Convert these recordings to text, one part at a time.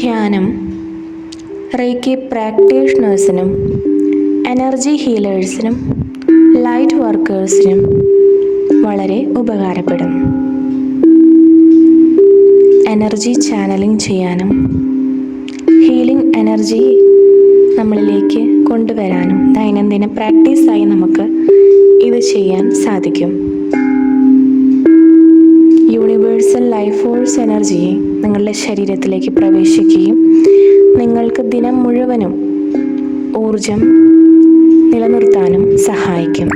ധ്യാനം റേക്കി പ്രാക്ടീഷണേഴ്സിനും എനർജി ഹീലേഴ്സിനും ലൈറ്റ് വർക്കേഴ്സിനും വളരെ ഉപകാരപ്പെടും. എനർജി ചാനലിംഗ് ചെയ്യാനും ഹീലിംഗ് എനർജി നമ്മളിലേക്ക് കൊണ്ടുവരാനും ദൈനംദിന പ്രാക്ടീസായി നമുക്ക് ഇത് ചെയ്യാൻ സാധിക്കും. യൂണിവേഴ്സൽ ലൈഫ് ഫോഴ്സ് എനർജി നിങ്ങളുടെ ശരീരത്തിലേക്ക് പ്രവേശിക്കുകയും നിങ്ങൾക്ക് ദിനം മുഴുവനും ഊർജം നിലനിർത്താനും സഹായിക്കും.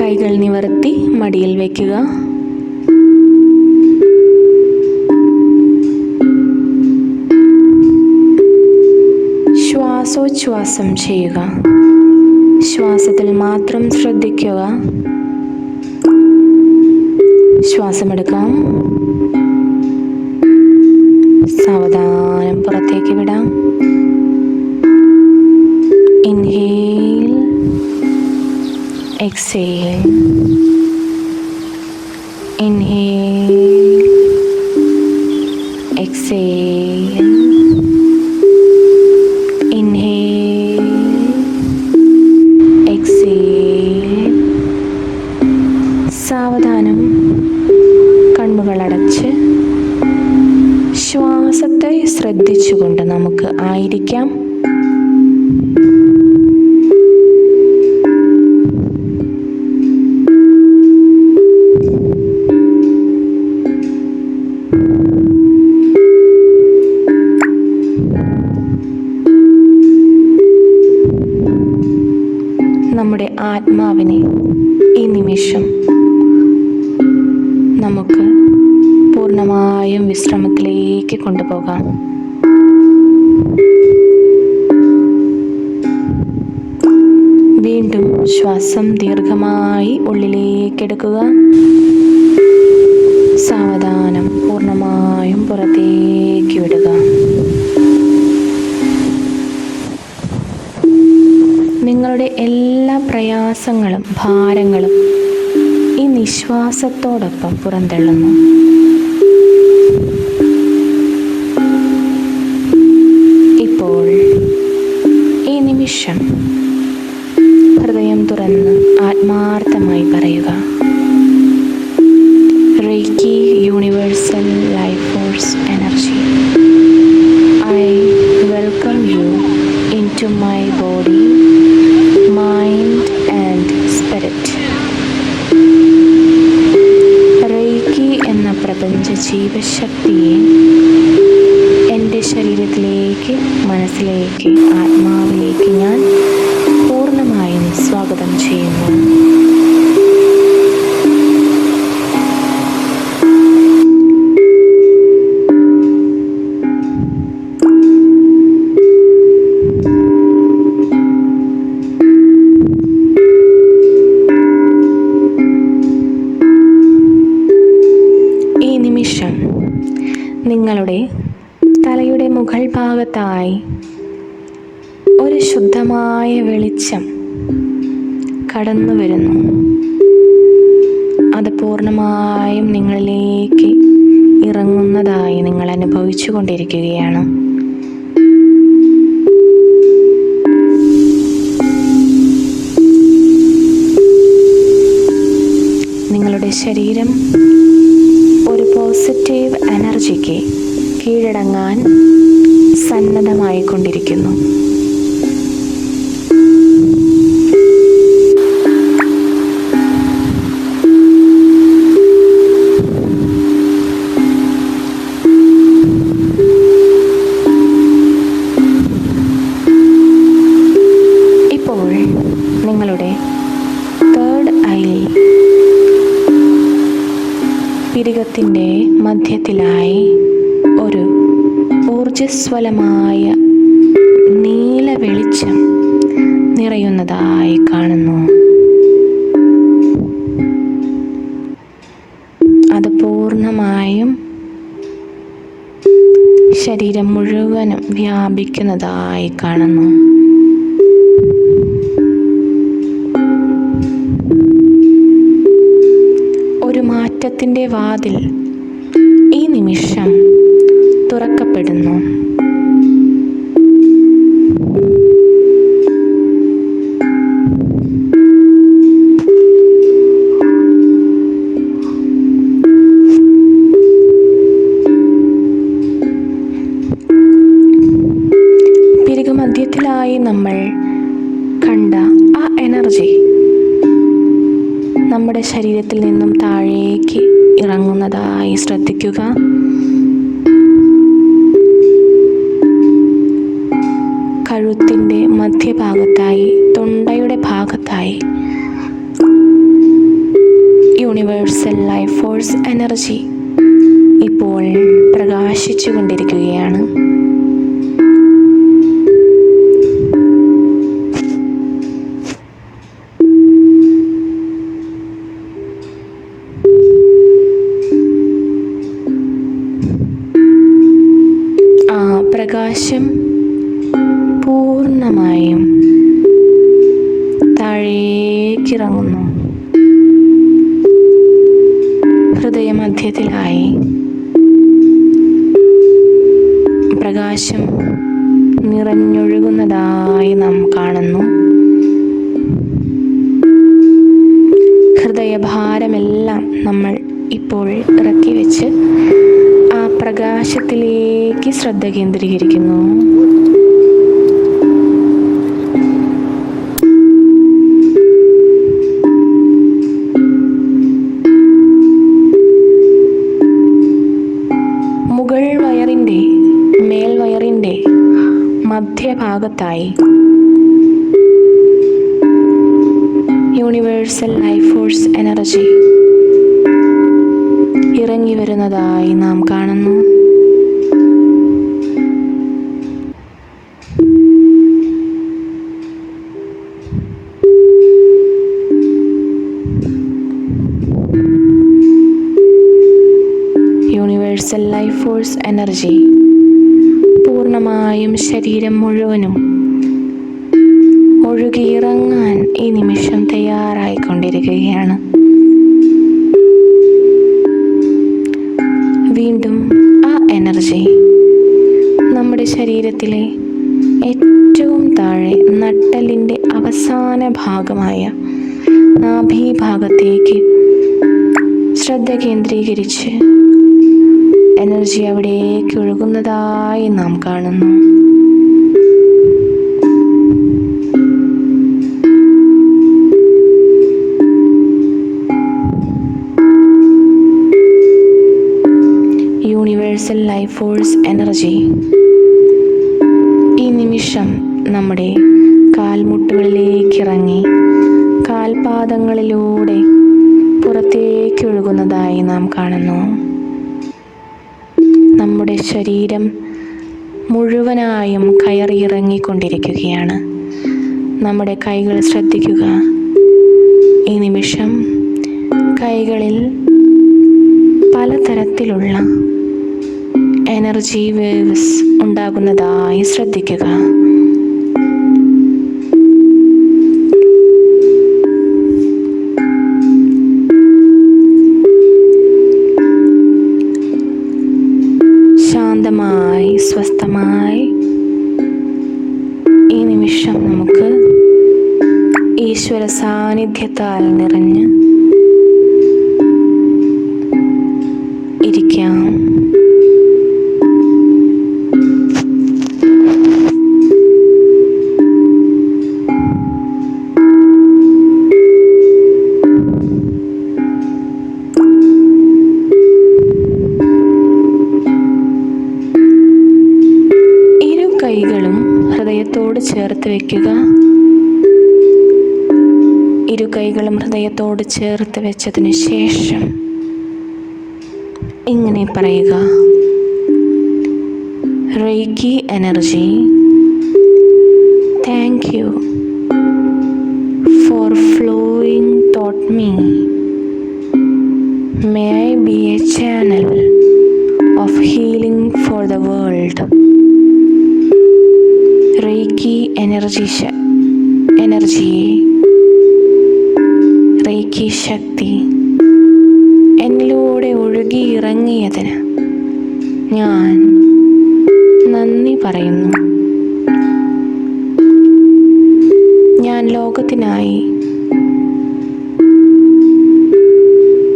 കൈകൾ നിവർത്തി മടിയിൽ വയ്ക്കുക ശ്വാസോച്ഛ്വാസം ചെയ്യുക. ശ്വാസത്തിൽ മാത്രം ശ്രദ്ധിക്കുക. ശ്വാസമെടുക്കാം. സാവധാനം പുറത്തേക്ക് വിടാം. ഇൻഹേൽ എക്സേൽ ഇൻഹേൽ വിശ്രമത്തിലേക്ക് കൊണ്ടുപോകാം. വീണ്ടും ശ്വാസം ദീർഘമായി ഉള്ളിലേക്ക് എടുക്കുക സാവധാനം പൂർണമായും പുറത്തേക്ക് വിടുക. നിങ്ങളുടെ എല്ലാ പ്രയാസങ്ങളും ഭാരങ്ങളും ഈ നിശ്വാസത്തോടൊപ്പം പുറന്തള്ളുന്നു. നിമിഷം ഹൃദയം തുറന്ന് ആത്മാർത്ഥമായി പറയുക. Reiki universal life force energy I welcome you in to my body mind and spirit reiki എന്ന പ്രപഞ്ച ജീവശക്തിയെ മനസ്സിലേക്ക് ആത്മാവിലേക്ക് ഞാൻ പൂർണമായും സ്വാഗതം ചെയ്യുന്നു. നിങ്ങളുടെ ഭാഗത്തായി ഒരു ശുദ്ധമായ വെളിച്ചം കടന്നു വരുന്നു. അത് പൂർണമായും നിങ്ങളിലേക്ക് ഇറങ്ങുന്നതായി നിങ്ങൾ അനുഭവിച്ചു കൊണ്ടിരിക്കുകയാണ് നിങ്ങളുടെ ശരീരം ഒരു പോസിറ്റീവ് എനർജിക്ക് കീഴടങ്ങാൻ സന്നദ്ധമായിക്കൊണ്ടിരിക്കുന്നു. പിരികത്തിന്റെ മധ്യത്തിലായി ഒരു ഊർജസ്വലമായ നീല വെളിച്ചം നിറയുന്നതായി കാണുന്നു. അത് പൂർണമായും ശരീരം മുഴുവനും വ്യാപിക്കുന്നതായി കാണുന്നു. ഒരു മാറ്റത്തിന്റെ വാതിൽ ഈ നിമിഷം തുറക്കപ്പെടുന്നു. മധ്യത്തിലായി നമ്മൾ കണ്ട ആ എനർജി നമ്മുടെ ശരീരത്തിൽ നിന്നും താഴേക്ക് ഇറങ്ങുന്നതായി ശ്രദ്ധിക്കുക. കഴുത്തിന്റെ മധ്യഭാഗത്തായി തൊണ്ടയുടെ ഭാഗത്തായി. യൂണിവേഴ്സൽ ലൈഫ് ഫോഴ്സ് എനർജി ഇപ്പോൾ പ്രകാശിച്ചു കൊണ്ടിരിക്കുകയാണ് താഴേക്കിറങ്ങുന്നു ഹൃദയമധ്യത്തിലായി. പ്രകാശം നിറഞ്ഞൊഴുകുന്നതായി നാം കാണുന്നു. ഹൃദയഭാരമെല്ലാം നമ്മൾ ഇപ്പോൾ ഇറക്കി വെച്ച് ആ പ്രകാശത്തിലേക്ക് ശ്രദ്ധ കേന്ദ്രീകരിക്കുന്നു. മധ്യഭാഗത്തായി യൂണിവേഴ്സൽ ലൈഫ് ഫോഴ്സ് എനർജി ഇറങ്ങി വരുന്നതായി നാം കാണുന്നു. യൂണിവേഴ്സൽ ലൈഫ് ഫോഴ്സ് എനർജി പൂർണമായും ശരീരം മുഴുവനും ഒഴുകിയിറങ്ങാൻ ഈ നിമിഷം തയ്യാറായിക്കൊണ്ടിരിക്കുകയാണ്. വീണ്ടും ആ എനർജി നമ്മുടെ ശരീരത്തിലെ ഏറ്റവും താഴെ നട്ടലിന്റെ അവസാന ഭാഗമായ നാഭീഭാഗത്തേക്ക് ശ്രദ്ധ കേന്ദ്രീകരിച്ച് എനർജി അവിടേക്ക് ഒഴുകുന്നതായി നാം കാണുന്നു. യൂണിവേഴ്സൽ ലൈഫ് ഫോഴ്സ് എനർജി ഈ നിമിഷം നമ്മുടെ കാൽമുട്ടുകളിലേക്ക് ഇറങ്ങി കാൽപാദങ്ങളിലൂടെ പുറത്തേക്ക് ഒഴുകുന്നതായി നാം കാണുന്നു. നമ്മുടെ ശരീരം മുഴുവനായും കയറിയിറങ്ങിക്കൊണ്ടിരിക്കുകയാണ്. നമ്മുടെ കൈകൾ ശ്രദ്ധിക്കുക. ഈ നിമിഷം കൈകളിൽ പലതരത്തിലുള്ള എനർജി വേവ്സ് ഉണ്ടാകുന്നതായി ശ്രദ്ധിക്കുക. സാന്നിധ്യത്താൽ നിറഞ്ഞ് ഇരിക്കാം. ഇരു കൈകളും ഹൃദയത്തോട് ചേർത്ത് വെക്കുക. ഇരു കൈകളും ഹൃദയത്തോട് ചേർത്ത് വെച്ചതിന് ശേഷം ഇങ്ങനെ പറയുക. റേക്കി എനർജി ശക്തി എന്നിലൂടെ ഒഴുകിയിറങ്ങിയതിന് ഞാൻ നന്ദി പറയുന്നു. ഞാൻ ലോകത്തിനായി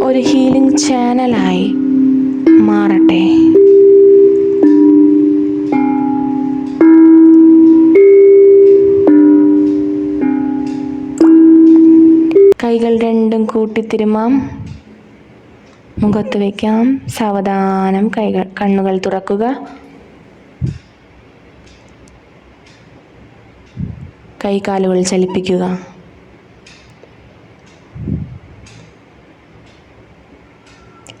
ഒരു ഹീലിംഗ് ചാനലായി കൂട്ടിത്തിരുമാം. മുഖത്ത് വയ്ക്കാം. സാവധാനം കൈകൾ കണ്ണുകൾ തുറക്കുക. കൈകാലുകൾ ചലിപ്പിക്കുക.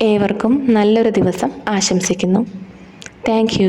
ഏവർക്കും നല്ലൊരു ദിവസം ആശംസിക്കുന്നു. താങ്ക്